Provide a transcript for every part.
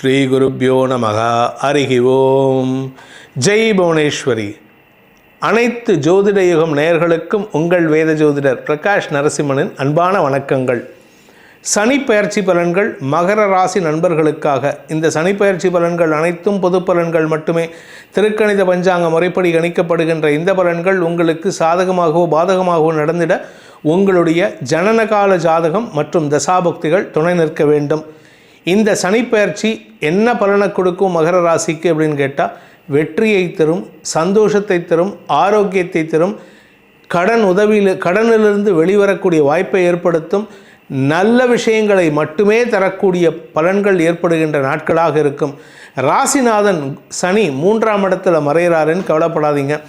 ஸ்ரீ குருப்பியோ நமக. ஹரிஹி ஓம் ஜெய் புவனேஸ்வரி. அனைத்து ஜோதிட யுகம் நேயர்களுக்கும் உங்கள் வேத ஜோதிடர் பிரகாஷ் நரசிம்மனின் அன்பான வணக்கங்கள். சனி பயிற்சி பலன்கள் மகர ராசி நண்பர்களுக்காக. இந்த சனி பயிற்சி பலன்கள் அனைத்தும் பொது பலன்கள் மட்டுமே. திருக்கணித பஞ்சாங்க முறைப்படி கணிக்கப்படுகின்ற இந்த பலன்கள் உங்களுக்கு சாதகமாகவோ பாதகமாகவோ நடந்திட உங்களுடைய ஜனனகால ஜாதகம் மற்றும் தசாபக்திகள் துணை நிற்க வேண்டும். இந்த சனிப்பெயர்ச்சி என்ன பலனை கொடுக்கும் மகர ராசிக்கு அப்படின்னு கேட்டால் வெற்றியை தரும் சந்தோஷத்தை தரும் ஆரோக்கியத்தை தரும் கடன் உதவியில் கடனிலிருந்து வெளிவரக்கூடிய வாய்ப்பை ஏற்படுத்தும் நல்ல விஷயங்களை மட்டுமே தரக்கூடிய பலன்கள் ஏற்படுகின்ற நாட்களாக இருக்கும். ராசிநாதன் சனி மூன்றாம் இடத்துல மறைகிறாருன்னு கவலைப்படாதீங்க.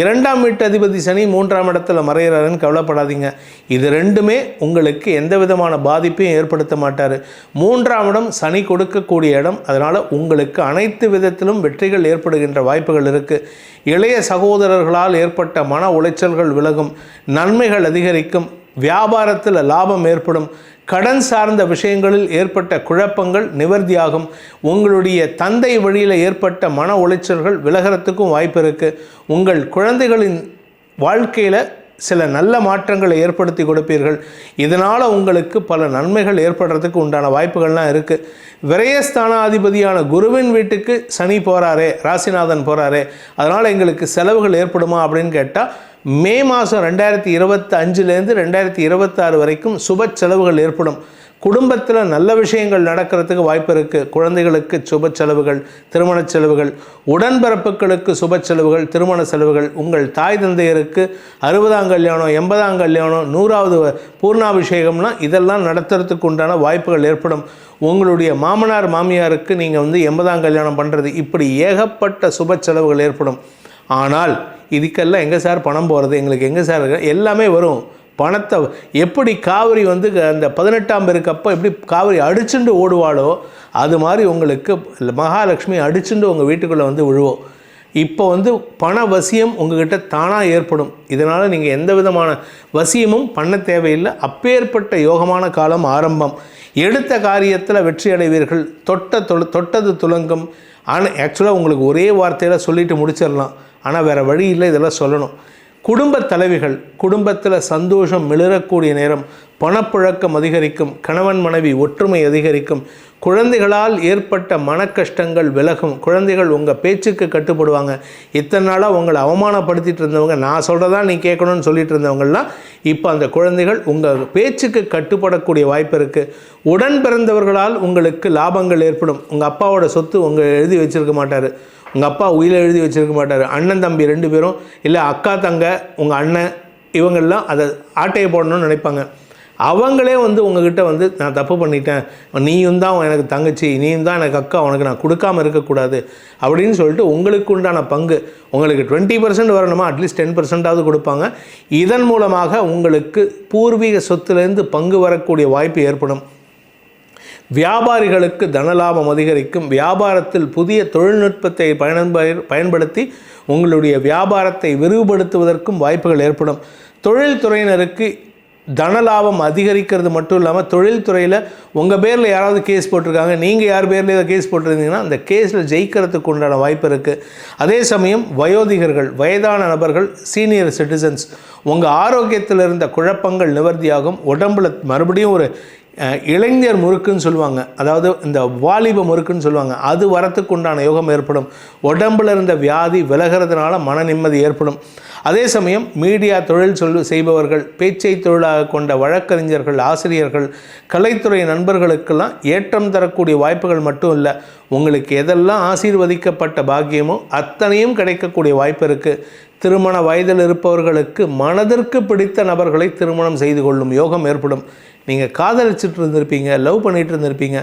இரண்டாம் வீட்டு அதிபதி சனி மூன்றாம் இடத்துல மறைகிறாருன்னு கவலைப்படாதீங்க. இது ரெண்டுமே உங்களுக்கு எந்த விதமான பாதிப்பையும் ஏற்படுத்த மாட்டார். மூன்றாம் இடம் சனி கொடுக்கக்கூடிய இடம். அதனால் உங்களுக்கு அனைத்து விதத்திலும் வெற்றிகள் ஏற்படுகின்ற வாய்ப்புகள் இருக்குது இளைய சகோதரர்களால் ஏற்பட்ட மன உளைச்சல்கள் விலகும். நன்மைகள் அதிகரிக்கும். வியாபாரத்தில் லாபம் ஏற்படும். கடன் சார்ந்த விஷயங்களில் ஏற்பட்ட குழப்பங்கள் நிவர்த்தியாகும். உங்களுடைய தந்தை வழியில் ஏற்பட்ட மன உளைச்சல்கள் விலகிறதுக்கும் வாய்ப்பு இருக்குது உங்கள் குழந்தைகளின் வாழ்க்கையில் சில நல்ல மாற்றங்களை ஏற்படுத்தி கொடுப்பீர்கள். இதனால் உங்களுக்கு பல நன்மைகள் ஏற்படுறதுக்கு உண்டான வாய்ப்புகள்லாம் இருக்குது விரயஸ்தானாதிபதியான குருவின் வீட்டுக்கு சனி போகிறாரே ராசிநாதன் போகிறாரே அதனால் எங்களுக்கு செலவுகள் ஏற்படுமா அப்படின்னு கேட்டால் மே மாதம் ரெண்டாயிரத்தி இருபத்தி அஞ்சுலேருந்து ரெண்டாயிரத்தி இருபத்தாறு வரைக்கும் சுப செலவுகள் ஏற்படும். குடும்பத்தில் நல்ல விஷயங்கள் நடக்கிறதுக்கு வாய்ப்பு இருக்குது குழந்தைகளுக்கு சுப செலவுகள் திருமண செலவுகள் உடன்பிறப்புகளுக்கு சுப செலவுகள் திருமண செலவுகள். உங்கள் தாய் தந்தையருக்கு அறுபதாம் கல்யாணம் எண்பதாம் கல்யாணம் நூறாவது பூர்ணாபிஷேகம்லாம் இதெல்லாம் நடத்துறதுக்கு உண்டான வாய்ப்புகள் ஏற்படும். உங்களுடைய மாமனார் மாமியாருக்கு நீங்கள் வந்து எண்பதாம் கல்யாணம் பண்ணுறது இப்படி ஏகப்பட்ட சுப செலவுகள் ஏற்படும். ஆனால் இதுக்கெல்லாம் எங்கே சார் பணம் போகிறது எங்களுக்கு எங்கே சார் எல்லாமே வரும். பணத்தை எப்படி காவிரி வந்து அந்த பதினெட்டாம் பேருக்கப்போ எப்படி காவிரி அடிச்சுண்டு ஓடுவாளோ அது மாதிரி உங்களுக்கு மகாலட்சுமி அடிச்சுண்டு உங்கள் வீட்டுக்குள்ளே வந்து விழுவோம் இப்போ வந்து பண வசியம் உங்ககிட்ட தானாக ஏற்படும். இதனால் நீங்கள் எந்த விதமான வசியமும் பண்ண தேவையில்லை. அப்பேற்பட்ட யோகமான காலம் ஆரம்பம். எடுத்த காரியத்தில் வெற்றி அடைவீர்கள். தொட்ட தொட்டது துலங்கும். ஆனால் ஆக்சுவலாக உங்களுக்கு ஒரே வார்த்தையில் சொல்லிட்டு முடிச்சிடலாம். ஆனால் வேறு வழி இல்லை இதெல்லாம் சொல்லணும். குடும்ப தலைவிகள் குடும்பத்தில் சந்தோஷம் மிளறக்கூடிய நேரம் பணப்புழக்கம் அதிகரிக்கும் கணவன் மனைவி ஒற்றுமை அதிகரிக்கும் குழந்தைகளால் ஏற்பட்ட மன கஷ்டங்கள் விலகும் குழந்தைகள் உங்கள் பேச்சுக்கு கட்டுப்படுவாங்க. இத்தனை நாளாக உங்களை அவமானப்படுத்திட்டு இருந்தவங்க நான் சொல்கிறதா நீ கேட்கணும்னு சொல்லிட்டு இருந்தவங்கள்லாம் இப்போ அந்த குழந்தைகள் உங்கள் பேச்சுக்கு கட்டுப்படக்கூடிய வாய்ப்பு இருக்குது உடன் பிறந்தவர்களால் உங்களுக்கு லாபங்கள் ஏற்படும். உங்கள் அப்பாவோட சொத்து உங்கள் எழுதி வச்சிருக்க மாட்டார். உங்கள் அப்பா உயிரை எழுதி வச்சிருக்க மாட்டார். அண்ணன் தம்பி ரெண்டு பேரும் இல்லை அக்கா தங்க உங்கள் அண்ணன் இவங்கெல்லாம் அதை ஆட்டையை போடணும்னு நினைப்பாங்க. அவங்களே வந்து உங்ககிட்ட வந்து நான் தப்பு பண்ணிட்டேன். நீயும் தான் எனக்கு தங்கச்சி. நீயும் தான் எனக்கு அக்கா. உனக்கு நான் கொடுக்காம இருக்கக்கூடாது. அப்படின்னு சொல்லிட்டு உங்களுக்கு உண்டான பங்கு உங்களுக்கு டுவெண்ட்டி பர்சன்ட் வரணுமா? அட்லீஸ்ட் டென் பர்சன்டாவது கொடுப்பாங்க. இதன் மூலமாக உங்களுக்கு பூர்வீக சொத்துலேருந்து பங்கு வரக்கூடிய வாய்ப்பு ஏற்படும். வியாபாரிகளுக்கு தனலாபம் அதிகரிக்கும். வியாபாரத்தில் புதிய தொழில்நுட்பத்தை பயன்ப பயன்படுத்தி உங்களுடைய வியாபாரத்தை விரிவுபடுத்துவதற்கும் வாய்ப்புகள் ஏற்படும். தொழில்துறையினருக்கு தனலாபம் அதிகரிக்கிறது மட்டும் இல்லாமல் தொழில்துறையில் உங்கள் பேரில் யாராவது கேஸ் போட்டிருக்காங்க நீங்கள் யார் பேரில் ஏதாவது கேஸ் போட்டிருந்தீங்கன்னா அந்த கேஸில் ஜெயிக்கிறதுக்கு உண்டான வாய்ப்பு இருக்குது அதே சமயம் வயோதிகர்கள் வயதான நபர்கள் சீனியர் சிட்டிசன்ஸ் உங்கள் ஆரோக்கியத்தில் இருந்த குழப்பங்கள் நிவர்த்தியாகும். உடம்புல மறுபடியும் ஒரு இளைஞர் முறுக்குன்னு சொல்லுவாங்க. அதாவது இந்த வாலிப முறுக்குன்னு சொல்லுவாங்க. அது வரத்துக்கு உண்டான யோகம் ஏற்படும். உடம்புல இருந்த வியாதி விலகிறதுனால மன நிம்மதி ஏற்படும். அதே சமயம் மீடியா தொழில் சொல் செய்பவர்கள் பேச்சை தொழிலாக கொண்ட வழக்கறிஞர்கள் ஆசிரியர்கள் கலைத்துறை நண்பர்களுக்கெல்லாம் ஏற்றம் தரக்கூடிய வாய்ப்புகள் மட்டும் இல்லை. உங்களுக்கு எதெல்லாம் ஆசீர்வதிக்கப்பட்ட பாக்கியமோ அத்தனையும் கிடைக்கக்கூடிய வாய்ப்பு இருக்குது திருமண வயதில் இருப்பவர்களுக்கு மனதிற்கு பிடித்த நபர்களை திருமணம் செய்து கொள்ளும் யோகம் ஏற்படும். நீங்கள் காதலிச்சுட்டு இருந்திருப்பீங்க லவ் பண்ணிகிட்டு இருந்திருப்பீங்க.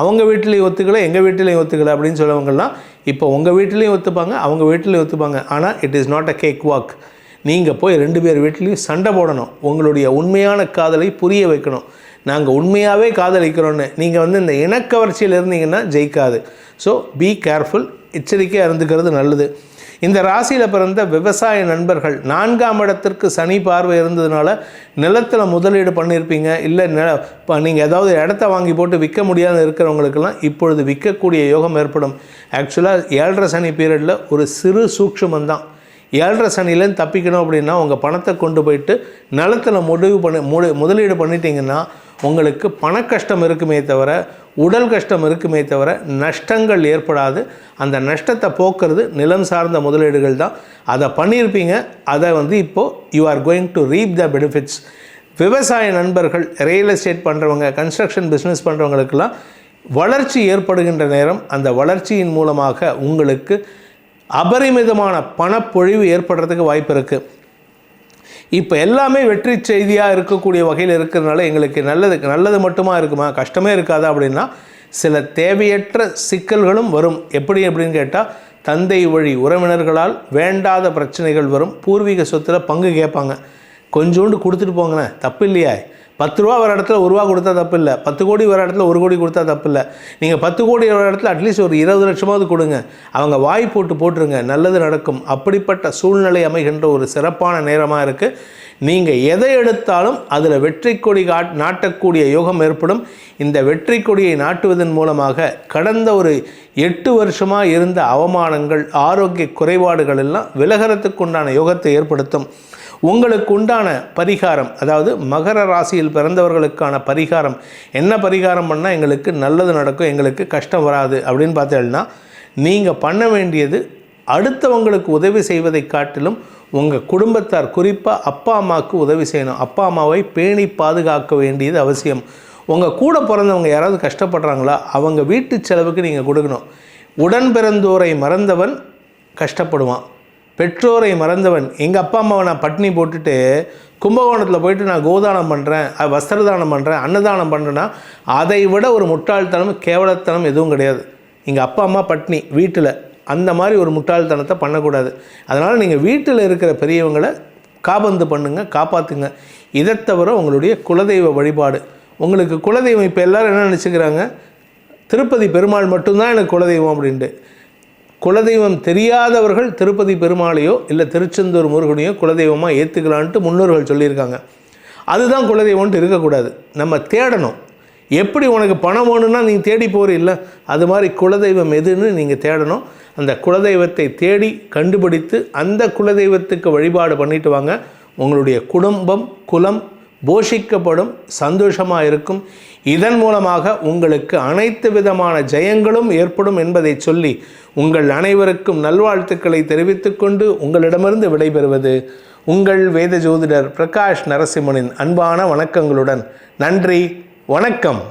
அவங்க வீட்டிலையும் ஒத்துக்கலை எங்கள் வீட்டிலையும் ஒத்துக்கலை அப்படின்னு சொல்லவங்கலாம் இப்போ உங்கள் வீட்டிலையும் ஒத்துப்பாங்க அவங்க வீட்டிலையும் ஒத்துப்பாங்க. ஆனால் it is not a cake walk நீங்கள் போய் ரெண்டு பேர் வீட்லேயும் சண்டை போடணும். உங்களுடைய உண்மையான காதலை புரிய வைக்கணும். நாங்கள் உண்மையாகவே காதலிக்கிறோன்னு நீங்கள் வந்து இந்த இணக்கவர்ச்சியில் இருந்தீங்கன்னா ஜெயிக்காது. ஸோ பி கேர்ஃபுல் எச்சரிக்கையாக இருந்துக்கிறது நல்லது. இந்த ராசியில் பிறந்த விவசாய நண்பர்கள் நான்காம் இடத்திற்கு சனி பார்வை இருந்ததுனால நிலத்தில் முதலீடு பண்ணியிருப்பீங்க இல்லை நில இப்போ நீங்கள் ஏதாவது இடத்த வாங்கி போட்டு விற்க முடியாத இருக்கிறவங்களுக்கெல்லாம் இப்பொழுது விற்கக்கூடிய யோகம் ஏற்படும். ஆக்சுவலாக ஏழரை சனி பீரியடில் ஒரு சிறு சூக்ஷமம் தான். ஏழரை சனிலேருந்து தப்பிக்கணும் அப்படின்னா உங்கள் பணத்தை கொண்டு போயிட்டு நிலத்தில் முடிவு பண்ணி முடி முதலீடு பண்ணிட்டீங்கன்னா உங்களுக்கு பண கஷ்டம் இருக்குமே தவிர உடல் கஷ்டம் இருக்குமே தவிர நஷ்டங்கள் ஏற்படாது. அந்த நஷ்டத்தை போக்குறது நிலம் சார்ந்த முதலீடுகள் தான். அதை பண்ணியிருப்பீங்க. அதை வந்து இப்போது you are going to reap the benefits விவசாய நண்பர்கள் ரியல் எஸ்டேட் பண்ணுறவங்க கன்ஸ்ட்ரக்ஷன் பிஸ்னஸ் பண்ணுறவங்களுக்கெல்லாம் வளர்ச்சி ஏற்படுகின்ற நேரம் அந்த வளர்ச்சியின் மூலமாக உங்களுக்கு அபரிமிதமான பணப்பொழிவு ஏற்படுறதுக்கு வாய்ப்பு இருக்குது இப்போ எல்லாமே வெற்றி செய்தியாக இருக்கக்கூடிய வகையில் இருக்கிறதுனால எங்களுக்கு நல்லது நல்லது மட்டுமா இருக்குமா? கஷ்டமே இருக்காதா அப்படின்னா சில தேவையற்ற சிக்கல்களும் வரும். எப்படி அப்படின்னு கேட்டால் தந்தை வழி உறவினர்களால் வேண்டாத பிரச்சனைகள் வரும். பூர்வீக சொத்தில் பங்கு கேட்பாங்க. கொஞ்சோண்டு கொடுத்துட்டு போங்களேன். தப்பு இல்லையா பத்து ரூபா வர இடத்துல ஒரு ரூபா கொடுத்தா தப்பு இல்லை பத்து கோடி வர இடத்துல ஒரு கோடி கொடுத்தா தப்பு இல்லை நீங்கள் பத்து கோடி வர இடத்துல அட்லீஸ்ட் ஒரு இருபது லட்சமாவது கொடுங்க. அவங்க வாய் போட்டு போட்டுருங்க. நல்லது நடக்கும். அப்படிப்பட்ட சூழ்நிலை அமைகின்ற ஒரு சிறப்பான நேரமாக இருக்குது நீங்கள் எதை எடுத்தாலும் அதில் வெற்றி கொடி காட் நாட்டக்கூடிய யோகம் ஏற்படும். இந்த வெற்றி கொடியை நாட்டுவதன் மூலமாக கடந்த ஒரு எட்டு வருஷமாக இருந்த அவமானங்கள் ஆரோக்கிய குறைபாடுகள் எல்லாம் விலகிறதுக்குண்டான யோகத்தை ஏற்படுத்தும். உங்களுக்கு உண்டான பரிகாரம் அதாவது மகர ராசியில் பிறந்தவர்களுக்கான பரிகாரம் என்ன பரிகாரம் பண்ணால் எங்களுக்கு நல்லது நடக்கும் எங்களுக்கு கஷ்டம் வராது அப்படின்னு பார்த்தேன்னா நீங்கள் பண்ண வேண்டியது அடுத்தவங்களுக்கு உதவி செய்வதை காட்டிலும் உங்கள் குடும்பத்தார் குறிப்பாக அப்பா அம்மாவுக்கு உதவி செய்யணும். அப்பா அம்மாவை பேணி பாதுகாக்க வேண்டியது அவசியம். உங்கள் கூட பிறந்தவங்க யாராவது கஷ்டப்படுறாங்களா அவங்க வீட்டு செலவுக்கு நீங்கள் கொடுக்கணும். உடன் பிறந்தோரை மறந்தவன் கஷ்டப்படுவான். பெற்றோரை மறந்தவன். எங்கள் அப்பா அம்மாவை நான் பட்னி போட்டுட்டு கும்பகோணத்தில் போயிட்டு நான் கோதானம் பண்ணுறேன் வஸ்திரதானம் பண்ணுறேன் அன்னதானம் பண்ணுறேன்னா அதை விட ஒரு முட்டாள்தனம் கேவலத்தனம் எதுவும் கிடையாது. எங்கள் அப்பா அம்மா பட்னி வீட்டில் அந்த மாதிரி ஒரு முட்டாள்தனத்தை பண்ணக்கூடாது. அதனால் நீங்கள் வீட்டில் இருக்கிற பெரியவங்களை காபந்து பண்ணுங்கள் காப்பாற்றுங்க இதை தவிர உங்களுடைய குலதெய்வ வழிபாடு. உங்களுக்கு குலதெய்வம் இப்போ எல்லோரும் என்ன நினச்சிக்கிறாங்க? திருப்பதி பெருமாள் மட்டும்தான் எனக்கு குலதெய்வம் அப்படின்ட்டு. குலதெய்வம் தெரியாதவர்கள் திருப்பதி பெருமாளையோ இல்லை திருச்செந்தூர் முருகனையோ குலதெய்வமாக ஏற்றுக்கலான்ட்டு முன்னோர்கள் சொல்லியிருக்காங்க. அதுதான் குலதெய்வம்ன்ட்டு இருக்கக்கூடாது. நம்ம தேடணும். எப்படி உனக்கு பணம் வேணும்னா நீங்கள் தேடி போகிறீல்ல அது மாதிரி குலதெய்வம் எதுன்னு நீங்கள் தேடணும். அந்த குலதெய்வத்தை தேடி கண்டுபிடித்து அந்த குலதெய்வத்துக்கு வழிபாடு பண்ணிட்டு வாங்க. உங்களுடைய குடும்பம் குலம் போஷிக்கப்படும் சந்தோஷமாக இருக்கும் இதன் மூலமாக உங்களுக்கு அனைத்து விதமான ஜெயங்களும் ஏற்படும் என்பதை சொல்லி உங்கள் அனைவருக்கும் நல்வாழ்த்துக்களை தெரிவித்துக்கொண்டு உங்களிடமிருந்து விடைபெறுவது உங்கள் வேத ஜோதிடர் பிரகாஷ் நரசிம்மனின் அன்பான வணக்கங்களுடன். நன்றி வணக்கம்.